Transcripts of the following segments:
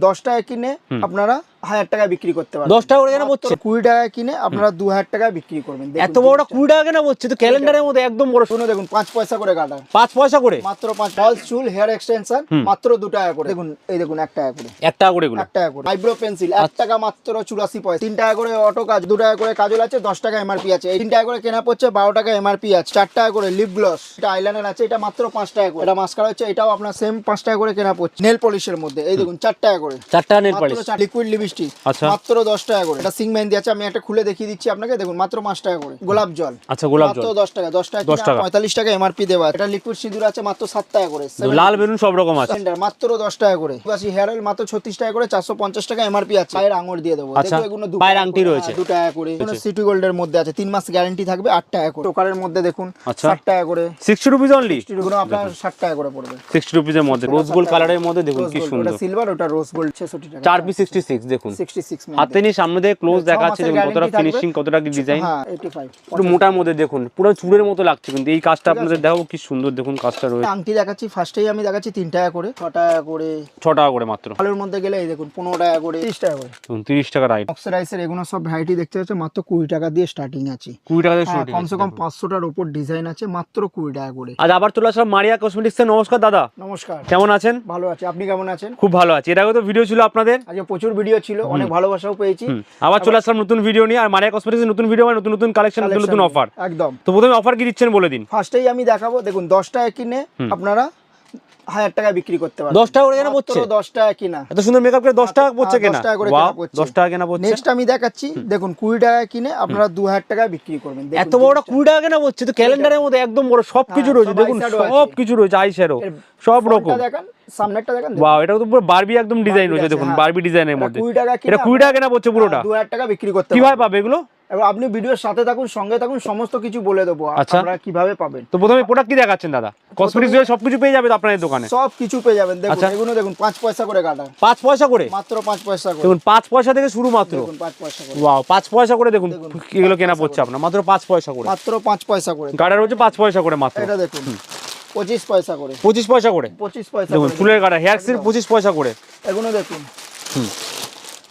দশ টাকা কিনে আপনারা হাজার টাকা বিক্রি করতে পারবেন। দশ টাকা করে কেন পড়ছে কুড়ি টাকা কিনে আপনারা দু হাজার টাকা বিক্রি করবেন। এত বড়টা কুড়ি টাকা কেন পড়ছে তো ক্যালেন্ডারের মধ্যে একদম বড় শুনে দেখুন পাঁচ পয়সা করে কাটা পাঁচ পয়সা করে? মাত্র পাঁচ ফলস চুল হেয়ার এক্সটেনশন মাত্র দু টাকা করে। দেখুন এই দেখুন এক টাকা করে। এক টাকা করে এক টাকা করে। আইব্রো পেন্সিল আচ্ছা। এক টাকা মাত্র চুরাশি পয়সা। তিন টাকা করে অটো কাজ দু টাকা করে কাজল আছে দশ টাকা এমআরপি আছে। এই তিন টাকা করে কেনা পড়ছে বারো টাকা এমআরপি আছে। চার টাকা করে লিপ গ্লস এটা আইলাইনার আছে এটা মাত্র পাঁচ টাকা করে। এটা মাস্কারা হচ্ছে এটাও আপনার সেম পাঁচ টাকা করে কেনা পড়ছে নেল পলিশের মধ্যে এই দেখুন চার টাকা করে। চার টাকা নেট পালিশ লিকুইড লিপস্টিক আচ্ছা। মাত্র দশ টাকা করে। এটা সিং মেহেন্দি আছে আমি একটা খুলে দেখিয়ে দিচ্ছি আপনাকে। দেখুন মাত্র পাঁচ টাকা করে। গোলাপ জল। আচ্ছা গোলাপ জল। দশ টাকা। দশ টাকা 10 টাকা। পঁয়তাল্লিশ টাকা এমআরপি দেওয়া এটা লিকুইড সিঁদুর আছে মাত্র সাত টাকা করে। লাল বেলুন সব রকম আছে। মাত্র দশ টাকা করে। আশি হেয়ার অয়েল মাত্র ছত্রিশ টাকা করে। চারশো পঞ্চাশ টাকা এমআরপি আছে। পায়ের আঙুর দিয়ে দেবো। আচ্ছা, এগুলো দু পায়ের আংটি রয়েছে। দু টাকা করে। সিটি গোল্ডের মধ্যে আছে। তিন মাস গ্যারান্টি থাকবে আট টাকা করে। টোকারের মধ্যে দেখুন আচ্ছা। ষাট টাকা করে। সিক্সটি রুপিজ অনলি আপনার ষাট টাকা করে পড়বে। সিক্সটি রুপিজের মধ্যে। রোজ গোল্ড কালারের মধ্যে দেখুন কি সুন্দর। সিলভার ওটা রোজ গোল্ড ছেষট্টি টাকা। চার পিস সিক্সটি সিক্স দেখুন। সিক্স হাতে নিয়ে সামনে থেকে ক্লোজ দেখাচ্ছে দেখুন কতটা ফিনিশিং কতটা কি ডিজাইন হ্যাঁ একটু মোটার মধ্যে দেখুন পুরো চুলের মতো লাগছে কিন্তু। এই কাজটা আপনাদের দেখাবো কি সুন্দর দেখুন কাজটা রয়েছে। আংটি দেখাচ্ছি ফার্স্টেই আমি দেখাচ্ছি তিন টাকা করে ছ টাকা করে। ছ টাকা করে মাত্র। আলুর মধ্যে গেলে এই দেখুন পনেরো টাকা করে তিরিশ টাকা করে। দেখুন তিরিশ টাকা রাইট অক্সিডাইসের এগুলো সব ভ্যারাইটি দেখতে পাচ্ছ মাত্র কুড়ি টাকা দিয়ে স্টার্টিং আছে। কুড়ি টাকা থেকে হ্যাঁ, শুরু কমসে কম পাঁচশোটার উপর ডিজাইন আছে মাত্র কুড়ি টাকা করে। আজ আবার চলে আসলাম মারিয়া কসমেটিক্স নমস্কার দাদা। নমস্কার। কেমন আছেন? ভালো আছে। আপনি কেমন আছেন? খুব ভালো আছি। এর আগে তো ভিডিও ছিল আপনাদের। আজকে প্রচুর ভিডিও ছিল অনেক ভালোবাসাও পেয়েছি। আবার চলে আসলাম নতুন ভিডিও নিয়ে আর মারিয়া কসমেটিক্স নতুন ভিডিও নতুন নতুন কালেকশন নতুন নতুন অফার একদম। তো প্রথমে অফার কি দিচ্ছেন বলে দিন। ফার্স্টেই আমি দেখাবো দেখুন দশ টাকা কিনে আপনারা হাজার টাকা বিক্রি করতে পারবেন দশ টাকা করে কেন পড়ছে? দশ টাকা কিনা। এত সুন্দর মেকআপ করে দশ টাকা পড়ছে হ্যাঁ, কেনা? টাকা করে কেনা পড়ছে। দশ টাকা কেনা পড়ছে। নেক্সট আমি দেখাচ্ছি দেখুন কুড়ি টাকা কিনে আপনারা দু হাজার টাকা বিক্রি করবেন। এত বড়টা কুড়ি টাকা কেনা পড়ছে তো ক্যালেন্ডারের মধ্যে একদম বড় সব কিছু হ্যাঁ, রয়েছে দেখুন eyeshadow সব কিছু রয়েছে আই সব রকম। দেখান সামনেরটা দেখান বাহ এটা তো পুরো বারবি একদম ডিজাইন রয়েছে দেখুন হ্যাঁ। বারবি ডিজাইনের মধ্যে। কুড়ি টাকা এটা কুড়ি টাকা কেনা পড়ছে পুরোটা। দু হাজার টাকা বিক্রি করতে কীভাবে পাবে এগুলো? এবার আপনি ভিডিওর সাথে থাকুন সঙ্গে থাকুন সমস্ত কিছু বলে দেবো আচ্ছা। আপনারা কীভাবে পাবেন। তো প্রথমে প্রোডাক্ট কি দেখাচ্ছেন দাদা? কসমেটিক্স সবকিছু পেয়ে যাবে তো আপনাদের দোকানে? সব কিছু পেয়ে যাবেন। দেখুন আচ্ছা। এগুলো দেখুন পাঁচ পয়সা করে কাটা পাঁচ পয়সা করে? মাত্র পাঁচ পয়সা করে। দেখুন পাঁচ পয়সা থেকে শুরু মাত্র। দেখুন পাঁচ পয়সা করে। ওয়াও পাঁচ পয়সা করে দেখুন এগুলো কেনা পড়ছে আপনার মাত্র পাঁচ পয়সা করে। মাত্র পাঁচ পয়সা করে। গাড়া রয়েছে পাঁচ পয়সা করে মাত্র। এটা দেখুন পঁচিশ পয়সা করে। পঁচিশ পয়সা করে? পঁচিশ পয়সা দেখুন চুলের গাড়া হেয়ার সিল্ক পঁচিশ পয়সা করে। এগুলো দেখুন।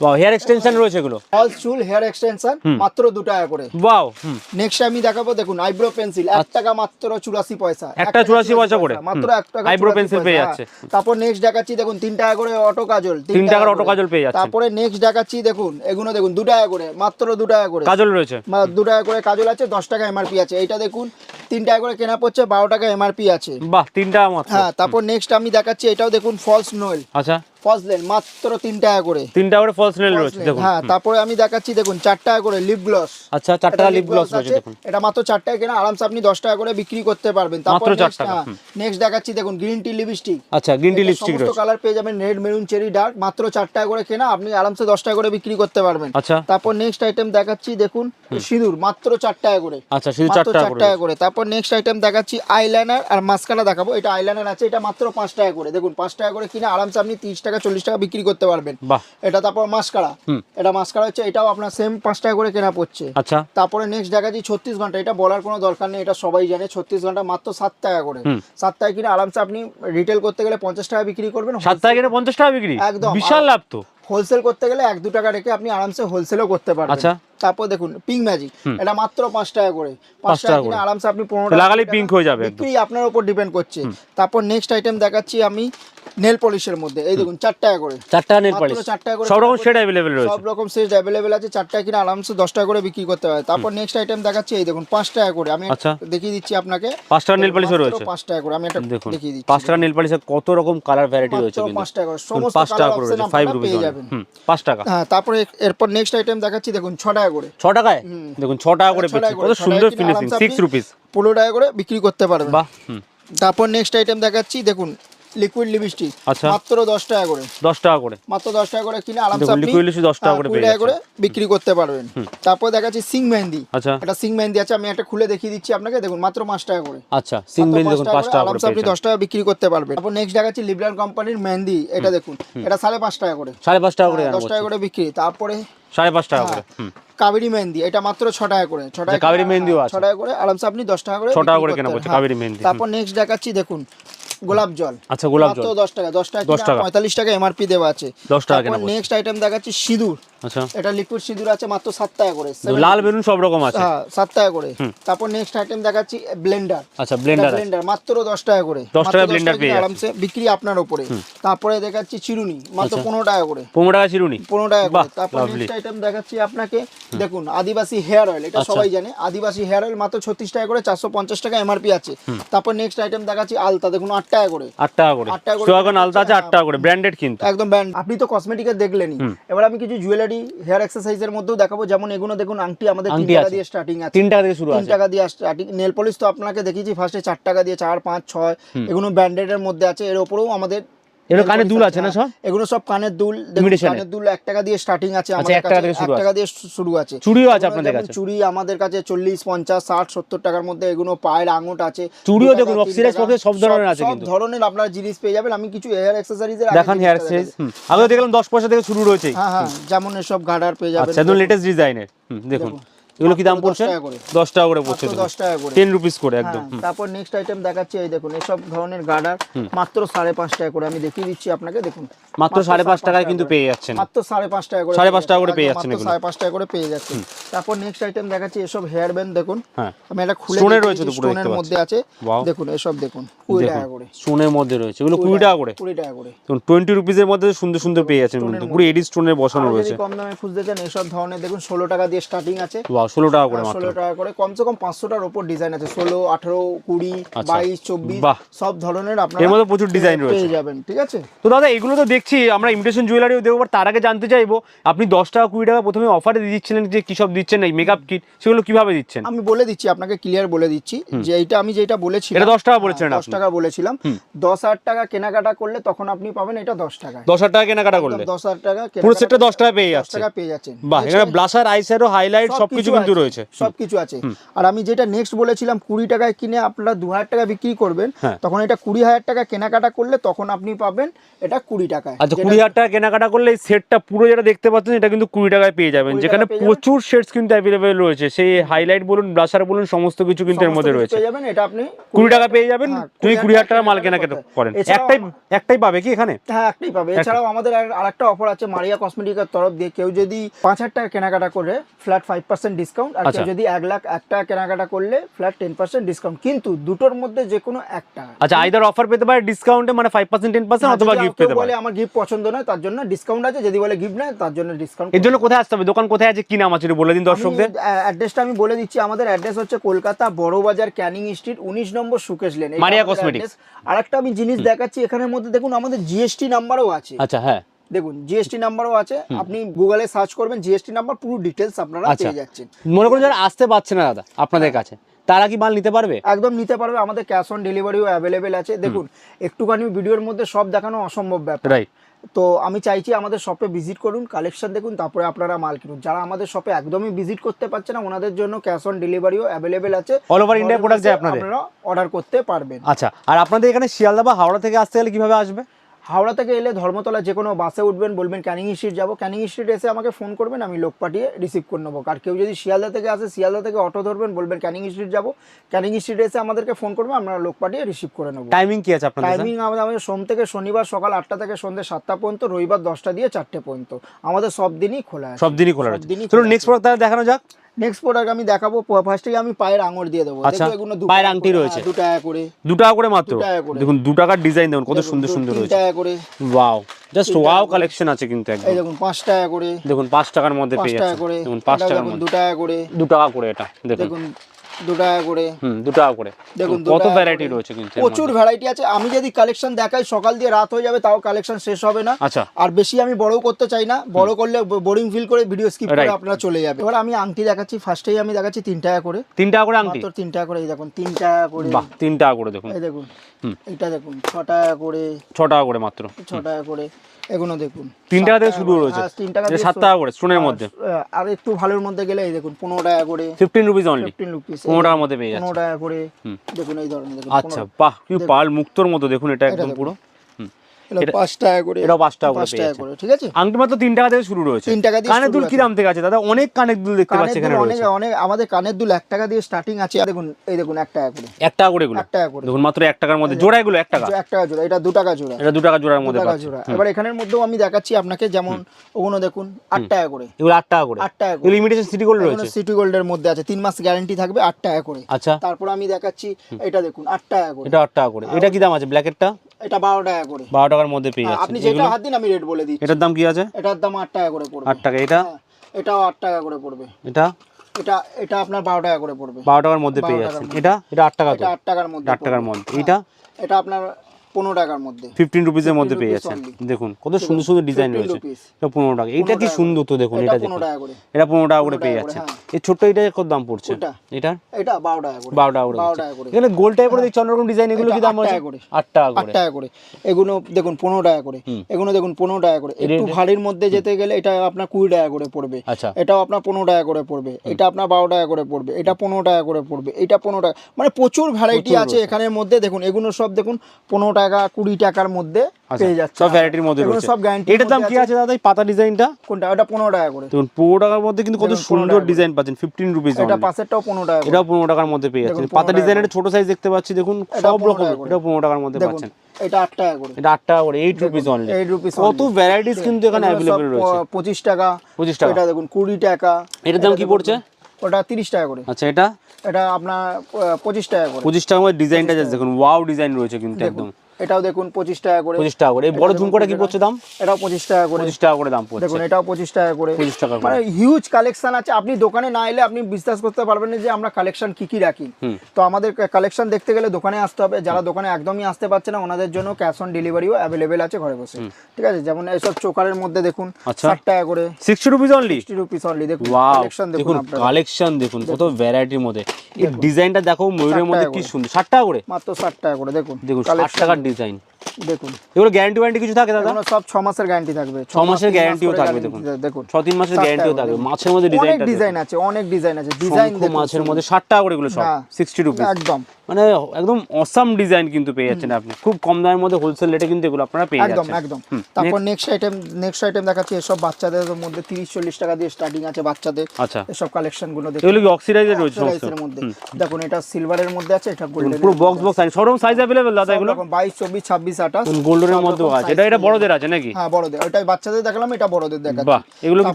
ওয়াও হেয়ার এক্সটেনশন রয়েছে এগুলো। ফলস চুল হেয়ার এক্সটেনশন মাত্র দু টাকা করে। ওয়াও নেক্সট আমি দেখাবো দেখুন আইব্রো পেন্সিল এক টাকা মাত্র চুরাশি পয়সা। এক একটা টাকা 84 পয়সা করে। মাত্র হুম। এক টাকা Eyebrow 84 pencil পয়সা, পেয়ে। যাচ্ছে। তারপর নেক্সট দেখাচ্ছি দেখুন তিন টাকা করে অটো কাজল তিন টাকার অটো কাজল পেয়ে যাচ্ছে। তারপরে নেক্সট দেখাচ্ছি দেখুন এগুলো দেখুন দু টাকা করে মাত্র দু টাকা করে। কাজল রয়েছে। মা- দু টাকা করে কাজল আছে দশ টাকা এমআরপি আছে। এইটা দেখুন তিন টাকা করে কেনা পড়ছে বারো টাকা এমআরপি আছে। বাহ তিনটা মাত্র। হ্যাঁ তারপর নেক্সট আমি দেখাচ্ছি এটাও দেখুন ফলস নোয়েল আচ্ছা। ফলস লেন মাত্র তিন টাকা করে। তিনটা করে ফলস রয়েছে দেখুন। হ্যাঁ তারপরে আমি দেখাচ্ছি দেখুন চার টাকা করে লিপ গ্লস আচ্ছা চার টাকা লিপ গ্লস রয়েছে দেখুন। এটা মাত্র চার টাকা কেনা আরামসে আপনি দশ টাকা করে বিক্রি করতে পারবেন। তারপর টাকা। নেক্সট দেখাচ্ছি দেখুন গ্রিন টি লিপস্টিক আচ্ছা গ্রিন টি লিপস্টিক রয়েছে। কালার পেয়ে যাবেন রেড মেরুন চেরি ডার্ক মাত্র চার টাকা করে কেনা আপনি আরামসে দশ টাকা করে বিক্রি করতে পারবেন। আচ্ছা। তারপর নেক্সট আইটেম দেখাচ্ছি দেখুন সিঁদুর মাত্র চার টাকা করে। আচ্ছা শুধু চার টাকা টাকা করে। তারপর নেক্সট আইটেম দেখাচ্ছি আইলাইনার আর মাস্কারা দেখাবো। এটা আইলাইনার আছে এটা মাত্র পাঁচ টাকা করে। দেখুন পাঁচ টাকা করে কিনে আরামসে আপনি তিরিশ টাকা চল্লিশ টাকা বিক্রি করতে পারবেন। এটা তারপর মাস্কারা। এটা মাস্কারা হচ্ছে এটাও আপনার সেম পাঁচ টাকা করে কেনা পড়ছে। আচ্ছা। তারপরে নেক্সট দেখাচ্ছি ছত্রিশ ঘণ্টা এটা বলার কোনো দরকার নেই এটা সবাই জানে ছত্রিশ ঘণ্টা মাত্র সাত টাকা করে। সাত টাকা কিনে আরামসে আপনি রিটেল করতে গেলে পঞ্চাশ টাকা বিক্রি করবেন সাত টাকা কিনে পঞ্চাশ টাকা বিক্রি? একদম। বিশাল লাভ তো। হোলসেল করতে গেলে এক দু টাকা রেখে আপনি আরামসে হোলসেলও করতে পারবেন। আচ্ছা। তারপর দেখুন পিঙ্ক ম্যাজিক এটা মাত্র পাঁচ টাকা করে। পাঁচ টাকা টাকা কিনে আরামসে আপনি পনেরো টাকা লাগালেই কুড়ি হয়ে যাবে বিক্রি আপনার উপর ডিপেন্ড করছে। তারপর নেক্সট আইটেম দেখাচ্ছি আমি নেল পলিশের মধ্যে এই দেখুন চার টাকা করে। চার টাকা নেট মাত্র পালিশ। চার টাকা করে সব রকম শেড অ্যাভেলেবেল রয়েছে। সব রকম সেট অ্যাভেলেবেল আছে চার টাকা কিনে আরামসে দশ টাকা করে বিক্রি করতে পারে। তারপর নেক্সট আইটেম দেখাচ্ছি এই দেখুন পাঁচ টাকা করে। আমি আচ্ছা। দেখিয়ে দিচ্ছি আপনাকে। পাঁচ টাকা নেল মাত্র রয়েছে। পাঁচ টাকা করে। আমি একটা দেখিয়ে দিচ্ছি। পাঁচ টাকা নেল পালিশের কত রকম কালার ভ্যারাইটি রয়েছে কিন্তু। পাঁচ টাকা করে। সমস্ত পাঁচ টাকা কালার করে অপশন রয়েছে ফাইভ আপনারা রুপিস পেয়ে যাবেন। হুম পাঁচ টাকা। হ্যাঁ তারপরে এরপর নেক্সট আইটেম দেখাচ্ছি দেখুন ছ টাকা করে। ছ টাকায়? দেখুন ছ টাকা করে কত সুন্দর ফিনিশিং আরামসে সিক্স আপনি রুপিস পনেরো টাকা করে বিক্রি করতে পারবেন। বাহ তারপর নেক্সট আইটেম দেখাচ্ছি দেখুন লিকুইড লিপস্টিক আচ্ছা। মাত্র দশ টাকা করে। দশ টাকা করে। মাত্র দশ টাকা করে কিনে আরামসে আপনি liquid lipstick 10 টাকা হ্যাঁ, করে পেয়ে করে বিক্রি করতে পারবেন। তারপর দেখাচ্ছি সিং মেহেন্দি। আচ্ছা। এটা সিং মেহেন্দি আছে আমি একটা খুলে দেখিয়ে দিচ্ছি আপনাকে। দেখুন মাত্র পাঁচ টাকা করে। আচ্ছা সিং দেখুন টাকা পাঁচ করে টাকা করে আপনি পেয়েছেন দশ টাকা বিক্রি করতে পারবেন। তারপর নেক্সট দেখাচ্ছি কোম্পানির মেহেন্দি এটা দেখুন এটা সাড়ে পাঁচ টাকা করে। সাড়ে পাঁচ টাকা করে হ্যাঁ, জানা দশ টাকা করে বিক্রি। তারপরে সাড়ে পাঁচ টাকা করে হ্যাঁ, কাবেরি মেহেন্দি এটা মাত্র ছ টাকা করে। ছ টাকা কাবেরী কিনে- মেহেন্দিও হ্যাঁ, আছে। ছ টাকা করে আরামসে আপনি দশ টাকা করে ছ টাকা করে কেনা। পড়ছে হ্যাঁ। মেহেন্দি তারপর নেক্সট দেখাচ্ছি দেখুন গোলাপ জল। আচ্ছা গোলাপ জল। দশ টাকা দশ টাকা 10 টাকা। পঁয়তাল্লিশ টাকা এমআরপি দেওয়া আছে। দশ টাকা কেনা নেক্সট আইটেম দেখাচ্ছি সিঁদুর। আচ্ছা। এটা লিকুইড সিঁদুর আছে মাত্র সাত টাকা করে। লাল বেলুন সব রকম আছে? হ্যাঁ সাত টাকা করে। তারপর নেক্সট আইটেম দেখাচ্ছি ব্লেন্ডার আচ্ছা ব্লেন্ডার ব্লেন্ডার মাত্র দশ টাকা করে। 10 টাকা 10 blender টাকা পেয়ে আরামসে বিক্রি আপনার ওপরে তারপরে দেখাচ্ছি চিরুনি মাত্র আচ্ছা। পনেরো টাকা করে। পনেরো টাকা চিরুনি? পনেরো টাকা করে। তারপর নেক্সট আইটেম দেখাচ্ছি আপনাকে। দেখুন আদিবাসী হেয়ার অয়েল এটা আচ্ছা। সবাই জানে। আদিবাসী হেয়ার অয়েল মাত্র ছত্রিশ টাকা করে চারশো পঞ্চাশ টাকা এমআরপি আছে। তারপর নেক্সট আইটেম দেখাচ্ছি আলতা দেখুন আট টাকা করে। আট টাকা করে। আট টাকা করে। আলতা আছে আট। টাকা করে। ব্র্যান্ডেড কিন্তু। একদম ব্যান্ড আপনি তো কসমেটিকের দেখলেনই। এবার আমি কিছু জুয়েলারি হেয়ার এক্সারসাইজের মধ্যেও দেখাবো। যেমন এগুলো দেখুন আংটি আমাদের তিন টাকা দিয়ে স্টার্টিং আছে। তিন টাকা দিয়ে শুরু তিন টাকা দিয়ে স্টার্টিং নেল পলিশ তো আপনাকে দেখিয়েছি ফার্স্টে চার টাকা দিয়ে চার পাঁচ ছয় এগুলো ব্র্যান্ডেড এর মধ্যে আছে। এর ওপরেও আমাদের এগুলো কানের দুল আছে না সব? এগুলো সব কানের দুল দেখুন, Imitation এর? কানের দুল এক টাকা দিয়ে স্টার্টিং আছে আচ্ছা, আমাদের কাছে এক টাকা দিয়ে শুরু আছে। চুড়িও আছে আপনাদের কাছে? চুড়ি আমাদের কাছে চল্লিশ পঞ্চাশ ষাট সত্তর টাকার মধ্যে এগুলো পায়ের আঙুট আছে চুড়িও দেখুন, সব ধরনের আছে সব ধরনের আপনার জিনিস পেয়ে যাবেন আমি কিছু হেয়ার দেখান দেখলাম দশ পয়সা থেকে শুরু রয়েছে। হ্যাঁ হ্যাঁ যেমন এসব গার্ডার পেয়ে যাবেন আচ্ছা একদম লেটেস্ট ডিজাইনের দেখুন। এগুলো কি দাম পড়ছে? টাকা করে। দশ টাকা করে পড়ছে মাত্র দশ টাকা করে। টেন রুপিস করে একদম। হ্যাঁ, তারপর নেক্সট আইটেম দেখাচ্ছি এই দেখুন এসব ধরনের গার্ডার মাত্র সাড়ে পাঁচ টাকা করে। আমি দেখিয়ে দিচ্ছি আপনাকে দেখুন। মাত্র সাড়ে পাঁচ টাকায় কিন্তু পেয়ে যাচ্ছেন। মাত্র সাড়ে পাঁচ টাকা করে সাড়ে পাঁচ টাকা করে পেয়ে যাচ্ছেন এগুলো। সাড়ে পাঁচ টাকা করে পেয়ে যাচ্ছেন। তারপর নেক্সট আইটেম দেখাচ্ছি এসব হেয়ার ব্যান্ড দেখুন। হ্যাঁ। আমি এটা খুলে রয়েছে তো পুরো মধ্যে আছে। দেখুন এসব দেখুন কুড়ি টাকা করে। স্টোনের মধ্যে রয়েছে। এগুলো কুড়ি টাকা করে। কুড়ি টাকা করে। দেখুন টোয়েন্টি রুপিসের মধ্যে সুন্দর সুন্দর পেয়ে যাচ্ছেন কিন্তু। পুরো এডি স্টোনের বসানো রয়েছে। কম দামে খুঁজতে চান এসব ধরনের দেখুন ষোলো টাকা দিয়ে স্টার্টিং আছে। ষোলো টাকা করে ষোলো টাকা করে কমসে কম পাঁচশোটার ওপর ডিজাইন আছে। ষোলো আঠারো কুড়ি আচ্ছা। বাইশ চব্বিশ সব ধরনের আপনারা এর মধ্যে প্রচুর ডিজাইন রয়েছে। পেয়ে যাবেন ঠিক আছে? তো দাদা এগুলো তো দেখছি আমরা ইমিটেশন জুয়েলারিও but তার আগে জানতে চাইব আপনি দশ টাকা কুড়ি টাকা প্রথমে অফারে দিচ্ছিলেন যে কি সব দিচ্ছেন এই মেকআপ কিট সেগুলো কীভাবে দিচ্ছেন? আমি বলে দিচ্ছি আপনাকে ক্লিয়ার বলে দিচ্ছি যে এইটা আমি যেটা বলেছি এটা 10 টাকা বলেছিলেন দশ টাকা বলেছিলাম। দশ হাজার টাকা কেনাকাটা করলে তখন আপনি পাবেন এটা দশ টাকা দশ হাজার টাকা কেনাকাটা করলে? দশ হাজার টাকা পুরো সেটটা দশ টাকা পেয়ে যাচ্ছে। টাকা পেয়ে যাচ্ছেন। বাহ এখানে ব্লাশার আইশ্যাডো হাইলাইট সবকিছু কিন্তু রয়েছে। সবকিছু আছে। আর আমি যেটা নেক্সট বলেছিলাম কুড়ি টাকায় কিনে আপনারা দু হাজার টাকা বিক্রি করবেন হ্যাঁ। তখন এটা কুড়ি হাজার টাকা কেনাকাটা করলে তখন আপনি পাবেন এটা কুড়ি টাকায়। আচ্ছা কুড়ি হাজার টাকা কেনাকাটা করলে এই সেটটা পুরো যেটা দেখতে পাচ্ছেন এটা কিন্তু কুড়ি টাকায় পেয়ে যাবেন। যেখানে। প্রচুর শেডস কিন্তু অ্যাভেলেবেল রয়েছে। সেই হাইলাইট বলুন ব্লাশার বলুন সমস্ত কিছু কিন্তু এর মধ্যে রয়েছে। যাবেন এটা আপনি কুড়ি টাকা পেয়ে যাবেন হ্যাঁ, তুমি কুড়ি হাজার টাকা মাল কেনাকাটা করেন। একটাই একটাই পাবে কি এখানে? হ্যাঁ একটাই পাবে। এছাড়াও আমাদের আর- আরেকটা অফার আছে মারিয়া কসমেটিকের তরফ দিয়ে। কেউ যদি পাঁচ হাজার টাকা কেনাকাটা করে ফ্ল্যাট ফাইভ পার্সেন্ট ডিসকাউন্ট আর আচ্ছা। যদি এক লাখ এক টাকা কেনাকাটা করলে ফ্ল্যাট টেন পার্সেন্ট ডিসকাউন্ট কিন্তু দুটোর মধ্যে যে কোনো একটা। আচ্ছা আইদার অফার পেতে পারে ডিসকাউন্টে মানে ফাইভ পার্সেন্ট টেন পার্সেন্ট অথবা গিফট পেতে বলে পারে। আমার গিফট পছন্দ নয় তার জন্য ডিসকাউন্ট আছে। যদি বলে গিফট নেয় তার জন্য ডিসকাউন্ট এর জন্য কোথায় আসতে হবে? দোকান কোথায় আছে? কি নাম আছে? বলে দিন দর্শকদের। অ্যাড্রেসটা আমি বলে দিচ্ছি। আমাদের অ্যাড্রেস হচ্ছে কলকাতা বড় বাজার ক্যানিং স্ট্রিট উনিশ নম্বর সুকেশ লেন মারিয়া Cosmetics। আর একটা আমি জিনিস দেখাচ্ছি এখানের মধ্যে দেখুন আমাদের জিএসটি নাম্বারও আছে। আচ্ছা হ্যাঁ। দেখুন জিএসটি নাম্বারও আছে আপনি গুগলে সার্চ করবেন জিএসটি নাম্বার পুরো ডিটেলস আপনারা আচ্ছা। পেয়ে যাচ্ছেন। মনে করুন যারা আসতে পারছে না দাদা আপনাদের কাছে তারা কি মাল নিতে পারবে? একদম নিতে পারবে আমাদের ক্যাশ অন ডেলিভারিও অ্যাভেলেবেল আছে। দেখুন একটুখানি ভিডিওর মধ্যে সব দেখানো অসম্ভব ব্যাপার। রাইট তো আমি চাইছি আমাদের শপে ভিজিট করুন কালেকশন দেখুন তারপরে আপনারা মাল কিনুন। যারা আমাদের শপে একদমই ভিজিট করতে পারছে না ওনাদের জন্য ক্যাশ অন ডেলিভারিও অ্যাভেলেবেল আছে। অল ওভার India প্রোডাক্ট যায় আপনাদের? আপনারা অর্ডার করতে পারবেন। আচ্ছা আর আপনাদের এখানে শিয়ালদা বা হাওড়া থেকে আসতে গেলে কীভাবে আসবে? হাওড়া থেকে এলে ধর্মতলা যে কোনো বাসে উঠবেন বলবেন ক্যানিং স্ট্রিট যাব। ক্যানিং স্ট্রিট এসে আমাকে ফোন করবেন আমি লোক পাঠিয়ে রিসিভ করে নেব। আর কেউ যদি শিয়ালদা থেকে আসে শিয়ালদা থেকে অটো ধরবেন বলবেন ক্যানিং স্ট্রিট যাব। ক্যানিং স্ট্রিট এসে আমাদেরকে ফোন করবেন আমরা লোক পাঠিয়ে রিসিভ করে নেব। টাইমিং কি আছে আপনাদের টাইমিং আমাদের আমাদের সোম থেকে শনিবার সকাল আটটা থেকে সন্ধ্যে সাতটা পর্যন্ত রবিবার দশটা দিয়ে চারটে পর্যন্ত। আমাদের সব দিনই খোলা সব দিনই খোলা চলুন নেক্সট প্রোডাক্ট দেখানো যাক। নেক্সট প্রোডাক্ট আমি দেখাবো ফার্স্টেই আমি পায়ের আঙুর দিয়ে দেবো। আচ্ছা, পায়ের আংটি রয়েছে। হ্যাঁ, দু টাকা করে। দু টাকা করে মাত্র? করে। দেখুন দু টাকার ডিজাইন দেখুন কত সুন্দর সুন্দর রয়েছে। টাকা করে। ওয়াও জাস্ট ওয়াও কালেকশন আছে কিন্তু একদম। এই দেখুন পাঁচ টাকা করে। দেখুন পাঁচ টাকার মধ্যে পেয়ে টাকা যাচ্ছে। করে। দেখুন পাঁচ এটাও টাকার দেখুন মধ্যে। দু টাকা করে। দু টাকা করে এটা দেখুন দু টাকা করে। হুম দু টাকা করে। দেখুন, কত ভ্যারাইটি রয়েছে কিন্তু প্রচুর ভ্যারাইটি আছে। আমি যদি কালেকশন দেখাই সকাল দিয়ে রাত হয়ে যাবে তাও কালেকশন শেষ হবে না। আচ্ছা। আর বেশি আমি বড়ও করতে চাই না। বড় করলে বোরিং ফিল করে ভিডিও স্কিপ করে. আপনারা চলে যাবে। এবার আমি আংটি দেখাচ্ছি। ফার্স্টেই আমি দেখাচ্ছি তিন টাকা করে। তিন টাকা করে আংটি? তিন টাকা করে এই দেখুন তিন টাকা করে। বাহ তিন টাকা করে দেখুন। এই দেখুন এটা দেখুন ছ টাকা করে। ছ টাকা করে মাত্র। ছ টাকা করে। এগুলো দেখুন। তিন সাত টাকা থেকে শুরু। রয়েছে হ্যাঁ, তিন টাকা সাত টাকা করে স্টোনের আর, মধ্যে আর একটু ভালোর মধ্যে গেলে এই দেখুন পনেরো টাকা করে। Fifteen rupees only fifteen rupees পনেরো টাকার মধ্যে পেয়ে যাচ্ছে। যাচ্ছে টাকা করে। দেখুন এই ধরনের আচ্ছা বাহ কি পাল মুক্তোর মতো দেখুন এটা একদম। পুরো। পাঁচ টাকা করে। পাঁচ টাকা করে টাকা করে ঠিক আছে? আংটি মাত্র তিন টাকা থেকে শুরু রয়েছে। তিন টাকা দিয়ে কানের দুল কি আছে। থেকে আছে? দাদা অনেক কানের দুল দেখতে পাচ্ছি এখানে অনেক অনেক আমাদের কানের দুল এক টাকা দিয়ে স্টার্টিং আছে। দেখুন এই দেখুন এক টাকা করে। এক টাকা করে এগুলো। এক টাকা করে। দেখুন মাত্র এক টাকার মধ্যে। জোড়া এগুলো এক টাকা? এক টাকা জোড়া। এটা দু টাকা জোড়া। এটা দু টাকা জোড়ার মধ্যে টাকা জোড়া। এবার এখানের মধ্যেও আমি দেখাচ্ছি আপনাকে যেমন ওগুলো দেখুন আট টাকা করে। এগুলো আট টাকা করে। আট টাকা করে। এগুলো সিটি গোল্ড রয়েছে? সিটি গোল্ডের মধ্যে আছে। তিন মাস গ্যারান্টি থাকবে আট টাকা করে। আচ্ছা। তারপর আমি দেখাচ্ছি এটা দেখুন আট টাকা করে। এটা আট টাকা করে। এটা কি দাম আছে? ব্ল্যাকেটটা এটা বারো টাকা করে। বারো টাকার মধ্যে পেয়ে হ্যাঁ, যাচ্ছেন। আপনি যেটা হাত দিন আমি রেট বলে দিচ্ছি। এটার দাম কি আছে? এটার দাম আট টাকা করে পড়বে। আট টাকা এটা? হ্যাঁ, এটাও আট টাকা করে পড়বে। এটা? এটা এটা আপনার বারো টাকা করে পড়বে। বারো টাকার মধ্যে পেয়ে যাচ্ছেন। এটা? এটা আট টাকা তো এটা আট টাকার মধ্যে আট টাকার মধ্যে। এটা? এটা আপনার পনেরো টাকার মধ্যে। ফিফটিন রুপিসের মধ্যে পেয়ে যাচ্ছেন। দেখুন কত সুন্দর সুন্দর ডিজাইন রয়েছে। এটা পনেরো টাকা। এটা কি সুন্দর তো দেখুন এটা পনেরো দেখুন। টাকা করে। এটা পনেরো টাকা করে পেয়ে যাচ্ছে। এই ছোট্ট এটা কত দাম পড়ছে? এটা? এটা বারো টাকা করে। বারো টাকা করে বারো দিচ্ছে। টাকা করে। এখানে গোল টাইপের দেখছি অন্যরকম ডিজাইন এগুলো কি আট টাকা করে। আট টাকা আট করে টাকা করে। এগুলো দেখুন পনেরো টাকা করে। এগুলো দেখুন পনেরো টাকা করে। একটু ভারীর মধ্যে যেতে গেলে এটা আপনার কুড়ি টাকা করে পড়বে। আচ্ছা। এটাও আপনার পনেরো টাকা করে পড়বে। এটা আপনার বারো টাকা করে পড়বে। এটা পনেরো টাকা করে পড়বে। এটা পনেরো টাকা মানে প্রচুর ভ্যারাইটি আছে এখানের মধ্যে। দেখুন এগুলো সব দেখুন পনেরো টাকা কুড়ি টাকার মধ্যে পেয়ে যাচ্ছে সব ভ্যারাইটির মধ্যে রয়েছে। সব গ্যারান্টি এটার দাম কি আছে দাদা পাতা ডিজাইনটা? কোনটা? ওটা পনেরো টাকা করে। দেখুন পনেরো টাকার মধ্যে কিন্তু কত সুন্দর ডিজাইন পাচ্ছেন ফিফটিন রুপিস এটা পাশেরটাও পনেরো টাকা এটাও পনেরো টাকার মধ্যে পেয়ে যাচ্ছেন পাতা ডিজাইনের ছোট সাইজ দেখতে পাচ্ছি দেখুন সব রকম এটাও পনেরো টাকার মধ্যে পাচ্ছেন। এটা আট টাকা করে। এটা আট টাকা করে eight rupees only eight rupees কত ভ্যারাইটিস কিন্তু এখানে অ্যাভেলেবেল রয়েছে। পঁচিশ টাকা। পঁচিশ টাকা। এটা দেখুন কুড়ি টাকা। এটার দাম কি পড়ছে? ওটা তিরিশ টাকা করে। আচ্ছা এটা? এটা আপনার আহ, পঁচিশ টাকা করে। পঁচিশ টাকার মধ্যে ডিজাইনটা দেখুন ওয়াও ডিজাইন রয়েছে কিন্তু একদম। এটাও দেখুন পঁচিশ টাকা করে। পঁচিশ টাকা করে। এই বড় ঝুমকোটা কি পড়ছে দাম? এটাও পঁচিশ টাকা করে। পঁচিশ টাকা করে দাম পড়ছে। দেখুন এটাও পঁচিশ টাকা করে। পঁচিশ টাকা মানে হিউজ কালেকশন আছে। আপনি দোকানে না এলে আপনি বিশ্বাস করতে পারবেন না যে আমরা কালেকশন কি কি রাখি। তো আমাদের কালেকশন দেখতে গেলে দোকানে আসতে হবে। যারা দোকানে একদমই আসতে পারছে না ওনাদের জন্য ক্যাশ অন ডেলিভারিও অ্যাভেলেবেল আছে ঘরে বসে। ঠিক আছে? যেমন এইসব চোকারের মধ্যে দেখুন আচ্ছা। ষাট টাকা করে। Sixty rupees only sixty rupees only দেখুন কালেকশন দেখুন কালেকশন দেখুন কত ভ্যারাইটির মধ্যে। এই ডিজাইনটা দেখো ময়ূরের মধ্যে কি সুন্দর। ষাট টাকা করে? মাত্র ষাট টাকা করে দেখুন। দেখুন ষাট টাকার ডিজাইন দেখুন। এগুলো গ্যারান্টি কিছু থাকে দাদা? মাসের গ্যারান্টি থাকবে। দেখুন। দেখুন। 6 মধ্যে অনেক ডিজাইন আছে অনেক মধ্যে হ্যাঁ। একদম। মানে একদম অসাম ডিজাইন কিন্তু পেয়ে যাচ্ছেন আপনি। খুব কম দামের মধ্যে হোলসেল রেটে কিন্তু এগুলো আপনারা পেয়ে একদম তারপর নেক্সট আইটেম নেক্সট আইটেম দেখাচ্ছি এসব বাচ্চাদের মধ্যে 30 40 টাকা দিয়ে স্টার্টিং আছে বাচ্চাদের। আচ্ছা। এসব কালেকশনগুলো দেখুন। কি অক্সিডাইজড রয়েছে দেখুন এটা সিলভারের মধ্যে আছে এটা গোল্ডেন পুরো box box size size available দাদা এগুলো? 22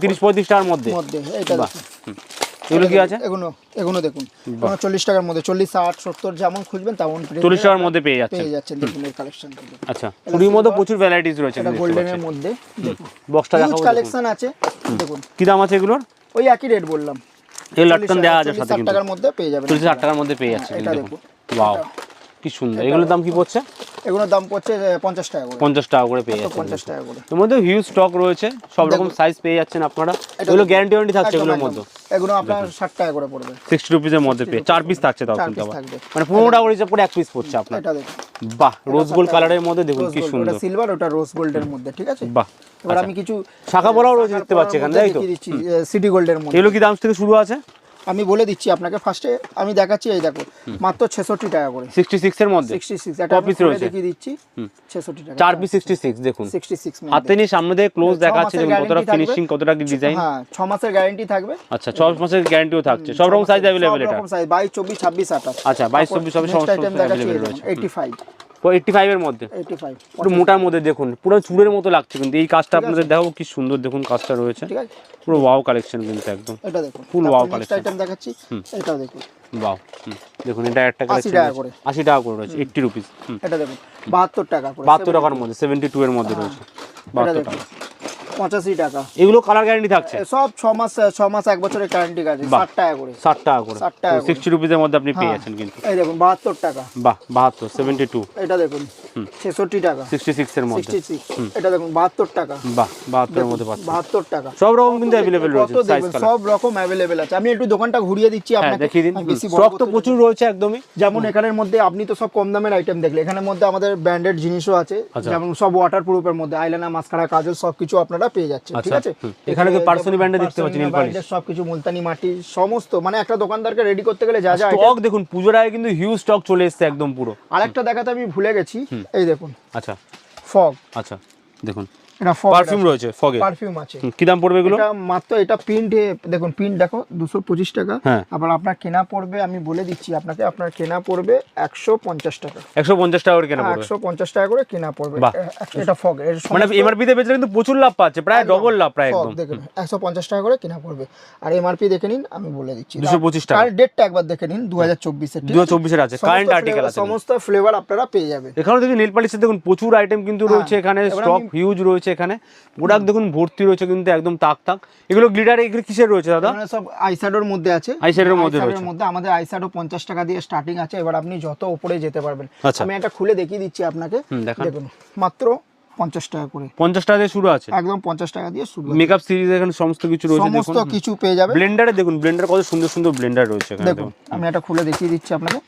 পিস টাকার মধ্যে? মধ্যে মধ্যে পেয়ে প্রচুর ভ্যারাইটিস রয়েছে গোল্ডেনের মধ্যে কালেকশন আছে দেখুন। কি দাম আছে এগুলোর? ওই একই রেট বললাম। এই টাকার মধ্যে পেয়ে যাবেন। 40 মধ্যে পেয়ে যাচ্ছে এটা দেখুন। ওয়াও কি সুন্দর। এগুলোর দাম কি পড়ছে? এগুলোর দাম পড়ছে পঞ্চাশ টাকা করে। পঞ্চাশ টাকা করে পেয়ে যাচ্ছে পঞ্চাশ টাকা করে। এর মধ্যে হিউজ স্টক রয়েছে। সব রকম সাইজ পেয়ে যাচ্ছেন আপনারা। এগুলো গ্যারান্টি ওয়ারেন্টি থাকছে এগুলোর মধ্যে। এগুলো আপনার ষাট টাকা করে পড়বে। সিক্সটি মধ্যে পেয়ে চার পিস থাকছে তাও কিন্তু আবার। মানে পনেরো টাকা করে হিসাব করে এক পিস পড়ছে আপনার। বাহ রোজ গোল্ড কালারের মধ্যে দেখুন কি সুন্দর। ওটা সিলভার ওটা রোজ গোল্ডের মধ্যে ঠিক আছে? বাহ এবার আমি কিছু শাখা পরাও রয়েছে দেখতে পাচ্ছি এখানে তাই তো? সিটি গোল্ডের মধ্যে। এগুলো কি দাম থেকে শুরু আছে? আমি বলে দিচ্ছি আপনাকে ফার্স্টে আমি দেখাচ্ছি এই দেখো মাত্র ছেষট্টি টাকা করে। সিক্সটি সিক্স এর মধ্যে? সিক্সটি সিক্স এটা আমি রয়েছে? দেখিয়ে দিচ্ছি ছেষট্টি টাকা। চার পিস সিক্সটি সিক্স দেখুন। সিক্সটি সিক্স হাতে নিয়ে সামনে থেকে ক্লোজ দেখাচ্ছে দেখুন কতটা ফিনিশিং কতটা কি ডিজাইন হ্যাঁ ছ মাসের গ্যারেন্টি থাকবে। আচ্ছা ছ মাসের গ্যারান্টিও থাকছে সব রকম সাইজ অ্যাভেলেবেল এটা সব রকম সাইজ বাইশ চব্বিশ ছাব্বিশ আঠাশ আচ্ছা বাইশ চব্বিশ সবই সমস্ত আইটেম দেখাচ্ছি অ্যাভেলেবেল রয়েছে। এইটি ফাইভ এইটটি ফাইভ এর মধ্যে। পুরো মোটার মধ্যে দেখুন পুরো চুড়ের মতো লাগছে কিন্তু। এই কাজটা আপনাদের দেখো কি সুন্দর দেখুন কাজটা রয়েছে। পুরো ওয়াও কালেকশন কিন্তু একদম। এটা দেখুন। ফুল ওয়াও কালেকশন আইটেম দেখাচ্ছি এটাও দেখুন। ওয়াও দেখুন এটা একটা 80 টাকা করে। আশি টাকা করে রয়েছে এইটটি রুপিস এটা দেখুন বাহাত্তর টাকা করে। বাহাত্তর টাকার মধ্যে সেভেন্টি টু এর মধ্যে রয়েছে। এটা বাহাত্তর দেখুন। টাকা। পঁচাশি টাকা। এগুলো কালার গ্যারান্টি থাকছে? সব ছ মাস ছ মাস এক বছরের গ্যারান্টি আছে ষাট টাকা করে। ষাট টাকা করে। 60 টাকা সিক্সটি রুপিসের মধ্যে আপনি পেয়ে যাচ্ছেন কিন্তু। এই দেখুন বাহাত্তর টাকা। বাহ বাহাত্তর সেভেন্টি টু এটা দেখুন ছেষট্টি টাকা। সিক্সটি সিক্স এর মধ্যে। এটা দেখুন বাহাত্তর টাকা। বাহ বাহাত্তরের মধ্যে বাহাত্তর টাকা। সব রকম কিন্তু অ্যাভেলেবেল রয়েছে সব রকম অ্যাভেলেবেল আছে। আমি একটু দোকানটা ঘুরিয়ে দিচ্ছি হ্যাঁ আপনাকে। দেখিয়ে দিন। স্টক তো প্রচুর রয়েছে একদমই। যেমন এখানের মধ্যে আপনি তো সব কম দামের আইটেম দেখলে এখানের মধ্যে আমাদের ব্র্যান্ডেড জিনিসও আছে। আচ্ছা। যেমন সব ওয়াটার প্রুফের মধ্যে আইলাইনার মাস্কারা কাজল সবকিছু আপনারা পেয়ে যাচ্ছেন ঠিক আচ্ছা, আছে এখানে তো পার্সোনি ব্র্যান্ডে দেখতে পাচ্ছি নীল পালিশ সবকিছু মুলতানি মাটি সমস্ত মানে একটা দোকানদারকে রেডি করতে গেলে যা যা স্টক দেখুন পুজোর আগে কিন্তু হিউজ স্টক চলে এসেছে একদম পুরো। আরেকটা দেখাতে আমি ভুলে গেছি এই দেখুন। আচ্ছা। ফগ। আচ্ছা দেখুন। এটা পারফিউম রয়েছে ফগে। পারফিউম আছে। কি দাম পড়বে এগুলো? এটা মাত্র এটা প্রিন্ট দেখুন প্রিন্ট দেখো দুশো পঁচিশ টাকা। হ্যাঁ। আবার আপনার কেনা পড়বে আমি বলে দিচ্ছি আপনাকে আপনার কেনা পড়বে একশো পঞ্চাশ টাকা। একশো পঞ্চাশ টাকা করে কেনা পড়বে। একশো পঞ্চাশ টাকা করে কেনা পড়বে। এটা ফগ এর মানে এমআরপি তে বেচলে কিন্তু প্রচুর লাভ পাচ্ছে প্রায় ডবল লাভ প্রায় একদম। দেখে নিন একশো পঞ্চাশ টাকা করে কেনা পড়বে। আর এমআরপি দেখে নিন আমি বলে দিচ্ছি। 225 টাকা। আর ডেটটা একবার দেখে নিন দু হাজার চব্বিশের দু হাজার চব্বিশের আছে কারেন্ট আর্টিকেল আছে। সমস্ত ফ্লেভার আপনারা পেয়ে যাবেন। এখানে দেখুন নেল পালিশের দেখুন প্রচুর আইটেম কিন্তু রয়েছে এখানে হ্যাঁ, স্টক হিউজ রয়েছে এখানে। প্রোডাক্ট দেখুন ভর্তি রয়েছে কিন্তু একদম তাক তাক। এগুলো গ্লিটার এগুলো কিসের রয়েছে দাদা? সব আইশ্যাডোর মধ্যে আছে। Eyeshadow-র মধ্যে রয়েছে। মধ্যে আমাদের আইশ্যাডো পঞ্চাশ টাকা দিয়ে স্টার্টিং আছে। এবার আপনি যত উপরে যেতে পারবেন। আচ্ছা। আমি একটা খুলে দেখিয়ে দিচ্ছি আপনাকে। দেখুন। মাত্র পঞ্চাশ টাকা করে। পঞ্চাশ টাকা দিয়ে শুরু আছে? একদম পঞ্চাশ টাকা দিয়ে শুরু মেকআপ সিরিজ এখানে সমস্ত কিছু রয়েছে সমস্ত দেখুন কিছু পেয়ে যাবে ব্লেন্ডারে দেখুন ব্লেন্ডার কত সুন্দর সুন্দর ব্লেন্ডার রয়েছে এখানে দেখুন দেখুন আমি একটা খুলে দেখিয়ে দিচ্ছি আপনাকে।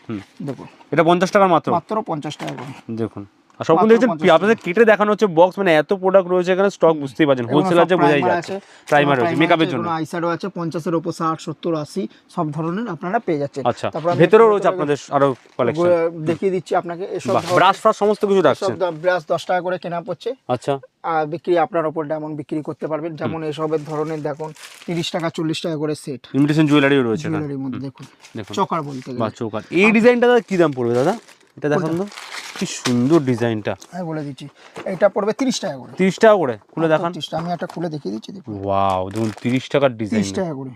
দেখুন। এটা পঞ্চাশ টাকার মাত্র? মাত্র পঞ্চাশ টাকা করে। দেখুন। আর সব দেখছেন আপনাদের কেটে দেখানো হচ্ছে বক্স মানে এত প্রোডাক্ট রয়েছে এখানে স্টক বুঝতেই পারছেন হোলসেলার যে বোঝাই যাচ্ছে প্রাইমার রয়েছে মেকআপের জন্য। আইশ্যাডো আছে পঞ্চাশের ওপর ষাট সত্তর আশি সব ধরনের আপনারা পেয়ে যাচ্ছেন। আচ্ছা ভেতরেও রয়েছে আপনাদের আরও কালেকশন দেখিয়ে দিচ্ছি আপনাকে এসব ব্রাশ ফ্রাশ সমস্ত কিছু রাখছেন ব্রাশ দশ টাকা করে কেনা পড়ছে। আচ্ছা। বিক্রি আপনার ওপর যেমন বিক্রি করতে পারবেন যেমন এসবের ধরনের দেখুন তিরিশ টাকা চল্লিশ টাকা করে সেট ইমিটেশন জুয়েলারিও রয়েছে এখানে। জুয়েলারির মধ্যে দেখুন দেখুন। চকার বলতে গেলে। বা চৌকার। এই ডিজাইনটা দাদা কি দাম পড়বে দাদা? এটা দেখুন তো কি সুন্দর ডিজাইনটা। আমি বলে দিচ্ছি এটা পড়বে তিরিশ টাকা করে। তিরিশ টাকা করে? খুলে দেখান। 30 টাকা। আমি একটা খুলে দেখিয়ে দিচ্ছি দেখুন। ওয়াও দেখুন তিরিশ টাকার ডিজাইন। তিরিশ টাকা করে।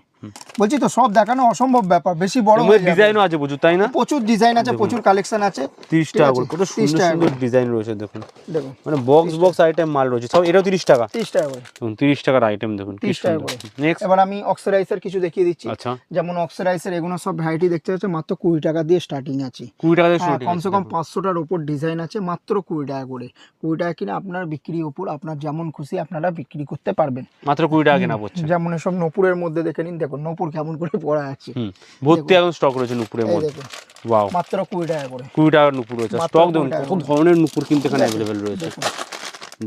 বলছি তো সব দেখানো অসম্ভব ব্যাপার বেশি বড় হয়ে। ডিজাইনও আছে প্রচুর তাই না? প্রচুর ডিজাইন আছে প্রচুর কালেকশন আছে। তিরিশ ঠিক টাকা আছে? করে কত সুন্দর সুন্দর ডিজাইন রয়েছে দেখুন। দেখুন মানে বক্স বক্স আইটেম মাল রয়েছে। সব এটাও তিরিশ টাকা? তিরিশ টাকা করে দেখুন তিরিশ টাকার আইটেম দেখুন 30 টাকা করে। নেক্সট এবার আমি অক্সিডাইজার কিছু দেখিয়ে দিচ্ছি। আচ্ছা। যেমন অক্সিডাইজার এগুলো সব ভ্যারাইটি দেখতে পাচ্ছেন মাত্র কুড়ি টাকা দিয়ে স্টার্টিং আছে। কুড়ি টাকা দিয়ে শুরু হ্যাঁ, কমসে কম পাঁচশোটার উপর ডিজাইন আছে মাত্র কুড়ি টাকা করে। কুড়ি টাকা কিনে আপনার বিক্রির উপর আপনার যেমন খুশি আপনারা বিক্রি করতে পারবেন। মাত্র কুড়ি টাকা কেনা পড়ছে। যেমন সব নপুরের মধ্যে দেখে নিন দেখুন নূপুর কেমন করে পড়া আছে। ভর্তি এখন স্টক রয়েছে নূপুরের মধ্যে। ওয়াও মাত্র কুড়ি টাকা করে। কুড়ি টাকার নূপুর রয়েছে। স্টক দেখুন কত ধরনের নূপুর কিন্তু এখানে অ্যাভেলেবেল রয়েছে।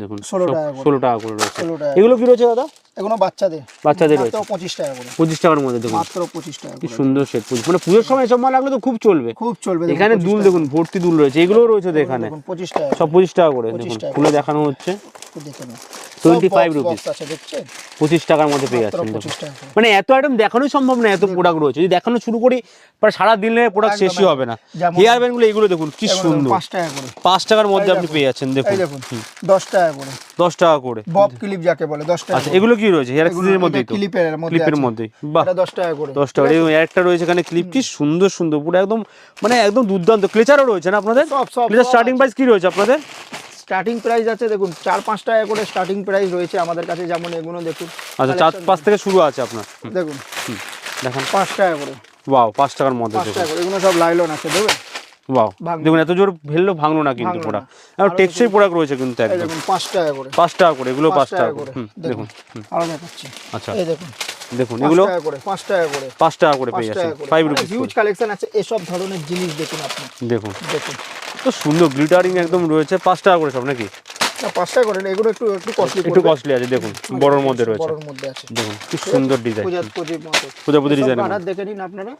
দেখুন ষোলো 16 টাকা। ষোলো টাকা করে রয়েছে। এগুলো কি রয়েছে দাদা? এগুলো বাচ্চাদের। বাচ্চাদের রয়েছে। পঁচিশ টাকা করে। পঁচিশ টাকার মধ্যে দেখুন। মাত্র পঁচিশ টাকা কি সুন্দর সেট পুজো মানে পুজোর সময় এসব মাল লাগলে তো খুব চলবে। খুব চলবে এখানে দুল দেখুন ভর্তি দুল রয়েছে এগুলোও রয়েছে এখানে দেখুন টাকা সব পঁচিশ টাকা করে 25 দেখুন খুলে দেখানো হচ্ছে। 25 দেখছেন? টাকার মধ্যে পেয়ে যাচ্ছেন দেখুন। মানে এত আইটেম দেখানোই সম্ভব না এত প্রোডাক্ট রয়েছে। যদি দেখানো শুরু করি প্রায় সারা দিনে প্রোডাক্ট শেষই হবে না। হেয়ার ব্যান্ডগুলো এগুলো দেখুন কি সুন্দর। পাঁচ টাকা করে। পাঁচ টাকার মধ্যে আপনি পেয়ে যাচ্ছেন দেখুন। এই দেখুন দশ টাকা করে। দশ টাকা করে। বব ক্লিপ যাকে বলে দশ টাকা আচ্ছা করে। এগুলো কি রয়েছে হেয়ার অ্যাক্সেসরির মধ্যেই তো। ক্লিপের মধ্যে ক্লিপের আছে। বাহ। এটা দশ টাকা করে। দশ টাকা এবং একটা রয়েছে এখানে ক্লিপ কি সুন্দর সুন্দর পুরো একদম মানে একদম দুর্দান্ত। ক্লেচারও রয়েছে না আপনাদের? সব, সব, ক্লেচার স্টার্টিং আছে। প্রাইস কি রয়েছে আপনাদের? স্টার্টিং প্রাইস আছে দেখুন চার পাঁচ টাকা করে স্টার্টিং প্রাইস রয়েছে আমাদের কাছে যেমন এগুলো দেখুন। আচ্ছা চার পাঁচ থেকে শুরু আছে আপনার। দেখুন। হুম, পাঁচ টাকা করে। ওয়াও পাঁচ টাকার মধ্যে পাঁচ টাকা করে। এগুলো সব লাইলন আছে দেখবেন? দেখুন এত জোর ফেলল ভাঙলো না কিন্তু পোড়া। না। টেকসই প্রোডাক্ট রয়েছে কিন্তু একদম। দেখুন পাঁচ টাকা করে। পাঁচ টাকা করে এগুলো পাঁচ টাকা করে। দেখুন। দেখাচ্ছি। আচ্ছা। এই দেখুন। দেখুন পাঁচ এগুলো টাকা করে টাকা টাকা পেয়ে যাচ্ছেন হিউজ কালেকশন আছে এসব ধরনের জিনিস দেখুন আপনি। দেখুন। দেখুন। তো সুন্দর গ্লিটারিং একদম রয়েছে পাঁচ টাকা করে সব নাকি? না এগুলো একটু একটু কস্টলি একটু কস্টলি আছে দেখুন বড়র মধ্যে রয়েছে। বড়র মধ্যে আছে। দেখুন কি সুন্দর ডিজাইন প্রজাপতির মতো। ডিজাইন কালার দেখে নিন আপনারা।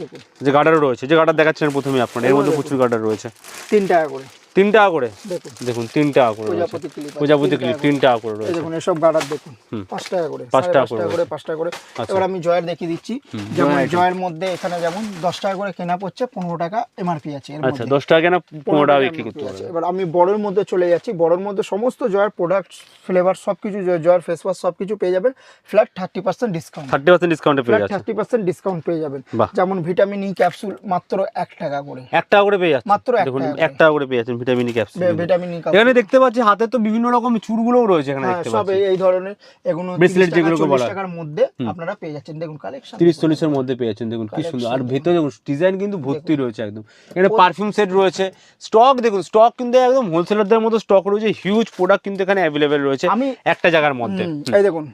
দেখুন। যে গার্ডারও রয়েছে যে গার্ডার দেখাচ্ছেন প্রথমে আপনার এর মধ্যে প্রচুর গার্ডার রয়েছে। তিন টাকা করে। তিন টাকা করে দেখুন তিন টাকা করে প্রজাপতি ক্লিপ তিন টাকা করে রয়েছে। দেখুন এসব গার্ডার দেখুন। পাঁচ টাকা করে পাঁচ টাকা করে পাঁচ টাকা করে। এবার আমি জয়ের দেখিয়ে দিচ্ছি। যেমন জয়ের মধ্যে এখানে যেমন দশ টাকা করে কেনা পড়ছে পনেরো টাকা এমআরপি আছে আচ্ছা দশ টাকা কেনা পনেরো টাকা বিক্রি করতে। এবার আমি বড়ের মধ্যে চলে যাচ্ছি। বড়ের মধ্যে সমস্ত জয়ের প্রোডাক্ট ফ্লেভার সব কিছু জয়ের ফেস ওয়াশ সব কিছু পেয়ে যাবেন। Flat thirty percent discount thirty percent ডিসকাউন্টে পেয়ে থার্টি পার্সেন্ট ডিসকাউন্ট পেয়ে যাবেন। যেমন ভিটামিন ই ক্যাপসুল মাত্র এক টাকা করে। এক টাকা করে পেয়ে যাচ্ছে মাত্র। এক টাকা করে পেয়ে যাচ্ছেন। ভিটামিন ক্যাপসুল ভিটামিন এখানে দেখতে পাচ্ছি হাতে তো বিভিন্ন রকম চুরগুলোও রয়েছে এখানে হ্যাঁ দেখতে পাচ্ছি। এই- এই ধরনের এগুলো 30 যেগুলোকে 40 বলা। টাকার মধ্যে আপনারা পেয়ে যাচ্ছেন। দেখুন কালেকশন তিরিশ চল্লিশের মধ্যে পেয়ে যাচ্ছেন দেখুন কি সুন্দর। আর ভেতরে দেখুন ডিজাইন কিন্তু ভর্তি রয়েছে একদম। এখানে পারফিউম সেট রয়েছে। স্টক দেখুন স্টক কিন্তু একদম হোলসেলারদের মতো স্টক রয়েছে। হিউজ প্রোডাক্ট কিন্তু এখানে অ্যাভেলেবেল রয়েছে একটা জায়গার মধ্যে। এই দেখুন।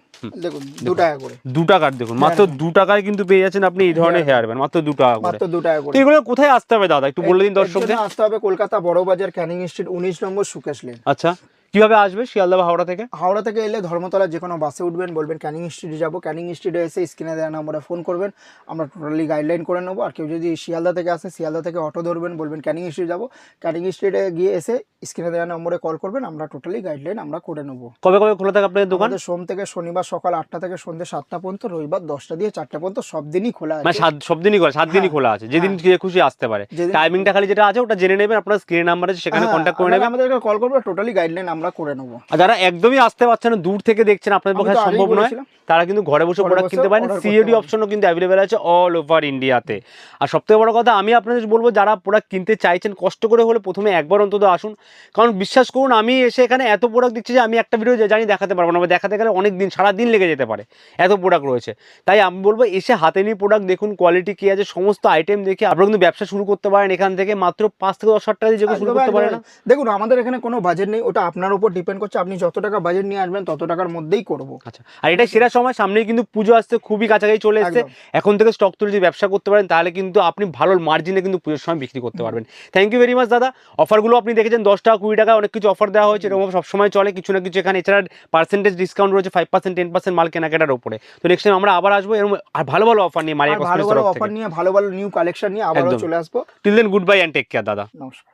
দেখুন দু টাকা করে। দু টাকার দেখুন মাত্র দু টাকায় কিন্তু পেয়ে যাচ্ছেন আপনি এই ধরনের হেয়ার ব্যান্ড মাত্র দু টাকা করে। মাত্র দু টাকা করে। এগুলো কোথায় আসতে হবে দাদা? একটু বলে দিন দর্শক দর্শকদের। আসতে হবে কলকাতা বড় বাজার ক্যানিং স্ট্রিট উনিশ নম্বর সুকেশ লেন আচ্ছা। কীভাবে আসবে শিয়ালদা বা হাওড়া থেকে? হাওড়া থেকে এলে ধর্মতলা যে কোনো বাসে উঠবেন বলবেন ক্যানিং স্ট্রিটে যাব। ক্যানিং স্ট্রিটে এসে স্ক্রিনে দেওয়া নম্বরে ফোন করবেন। আমরা টোটালি গাইডলাইন করে নেব। আর কেউ যদি শিয়ালদা থেকে আসে শিয়ালদা থেকে অটো ধরবেন বলবেন ক্যানিং স্ট্রিট যাব। ক্যানিং স্ট্রিটে গিয়ে এসে স্ক্রিনে দেওয়া নম্বরে কল করবেন। আমরা টোটালি গাইডলাইন আমরা করে নেব। কবে কবে খোলা থাকে আপনাদের দোকান? সোম থেকে শনিবার সকাল আটটা থেকে সন্ধ্যে সাতটা পর্যন্ত রবিবার দশটা দিয়ে চারটা পর্যন্ত সব দিনই খোলা মানে আছে। সব দিনই খোলা সাত দিনই হ্যাঁ, খোলা আছে। যেদিন যে খুশি আসতে পারে। টাইমিংটা খালি যেটা আছে ওটা জেনে নেবেন। আপনার স্ক্রিন নাম্বার আছে সেখানে হ্যাঁ, কন্ট্যাক্ট করে নেবেন। আমাদেরকে কল করবে টোটালি গাইডলাইন আমরা করে নেব। আর যারা একদমই আসতে পারছেন দূর থেকে দেখছেন আপনাদের পক্ষে সম্ভব নয়। তারা কিন্তু ঘরে বসে প্রোডাক্ট কিনতে পারেন। সিএডি অপশনও কিন্তু অ্যাভেলেবেল আছে অল ওভার ইন্ডিয়াতে আর সবথেকে বড় কথা আমি আপনাদের বলব যারা প্রোডাক্ট কিনতে চাইছেন কষ্ট করে হলে প্রথমে একবার অন্তত আসুন। কারণ বিশ্বাস করুন আমি এসে এখানে এত প্রোডাক্ট দিচ্ছি যে আমি একটা ভিডিও জানি দেখাতে পারব না বা দেখাতে গেলে অনেক দিন সারা দিন লেগে যেতে পারে এত প্রোডাক্ট রয়েছে। তাই আমি বলব এসে হাতে নিয়ে প্রোডাক্ট দেখুন কোয়ালিটি কি আছে সমস্ত আইটেম দেখে আপনারা কিন্তু ব্যবসা শুরু করতে পারেন এখান থেকে। মাত্র পাঁচ থেকে দশ হাজার টাকা দিয়ে শুরু করতে পারে না। দেখুন আমাদের এখানে কোনো বাজেট নেই ওটা আপনার উপর ডিপেন্ড করছে আপনি যত টাকা বাজেট নিয়ে আসবেন তত টাকার মধ্যেই করব। আচ্ছা আর এটাই সেরা সময় সামনেই কিন্তু পুজো আসতে খুবই কাছাকাছি চলে এসেছে। এখন থেকে স্টক তুলে যদি ব্যবসা করতে পারেন তাহলে কিন্তু আপনি ভালো মার্জিনে কিন্তু পুজোর সময় বিক্রি করতে পারবেন। থ্যাংক ইউ ভেরি মাচ দাদা। অফারগুলো আপনি দেখেছেন দশ টাকা কুড়ি টাকা অনেক কিছু অফার দেওয়া হয়েছে এরকম সবসময় চলে কিছু না কিছু এখানে। এছাড়া পার্সেন্টেজ ডিসকাউন্ট রয়েছে ফাইভ পার্সেন্ট টেন পার্সেন্ট মাল কেনাকাটার উপরে। তো নেক্সট টাইম আমরা আবার আসব এরকম আর ভালো ভালো অফার নিয়ে মারিয়া ভালো ভালো অফার নিয়ে ভালো ভালো নিউ কালেকশন নিয়ে একদম। চলে আসব। Till then good bye and take care দাদা। নমস্কার।